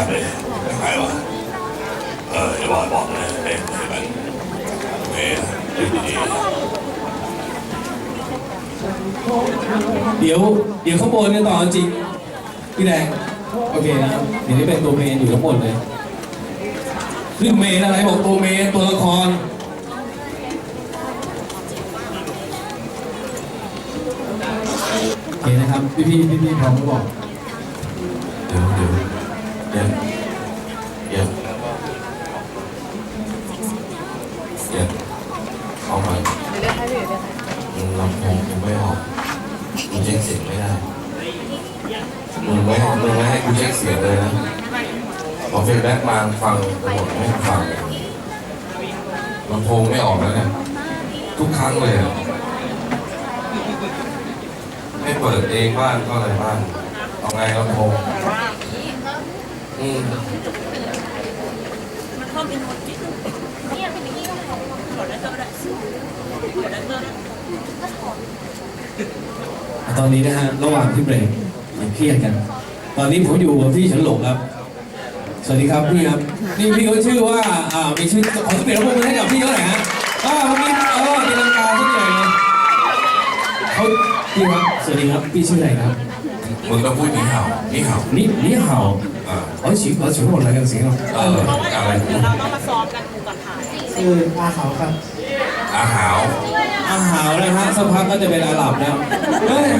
ากเลยใครวะเอออย่าบอกบอกนะเอ้ยเอ้ยมันเอ้ยเดีเดี๋ยวเดี๋ยวข้างบนกันต่อจริงพี่แดงโอเคนะครับเดี๋ยวนี้เป็นตัวเมนอยู่ทั้งหมดเลยขึ้นเมนอะไรบอกตัวเมนตัวละครโอเคนะครับพี่พี่พี่พี่พร้อมก็บอกๆเดี๋ยวเดี๋ยว เดี๋ยวเดี๋ยวเดี๋ยวเอาไปเดี๋ยวเรียกให้พี่เดี๋ยวเรียกให้มึงลำโพงกูไม่ออกกูเช็คเสียงไม่ได้มึงไม่ให้มึงไม่ให้กูเช็คเสียงเลยนะพอเฟซแบ็กมาฟังไปหมดไม่ฟังลำโพงไม่ออกแล้วเนี่ยทุกครั้งเลยอะไม่เปิดเองบ้างก็อะไรบ้างเอาไงลำโพง อืมตอนนี้นะฮะระหว่างที่เบรกอย่าเครียดกัน ตอนนี้ผมอยู่กับพี่เฉินหลงครับ สวัสดีครับพี่ครับ นี่พี่เขาชื่อว่าอ่ามีชื่อขอสเปียร์พวกมือให้กับพี่เขาหน่อยฮะอ่าวันนี้เออตีลังกาสักหน่เลยเขาพี่ครับสวัสดีครับพี่ชื่ออะไรครับ มึงต้องพูดนี่เห่านี่เห่านี่นี่เห่าอ่าเออฉีกเออฉีกหมดอะไรกันเสียงเราเอออะไรเดี๋ยวเราต้องมาซ้อมกันดูก่อนถ่ายชื่ออาเขาครับอาหาวอาหาวนะฮะสักพักก็จะเป็นอาหรับแล้วเฮ้ย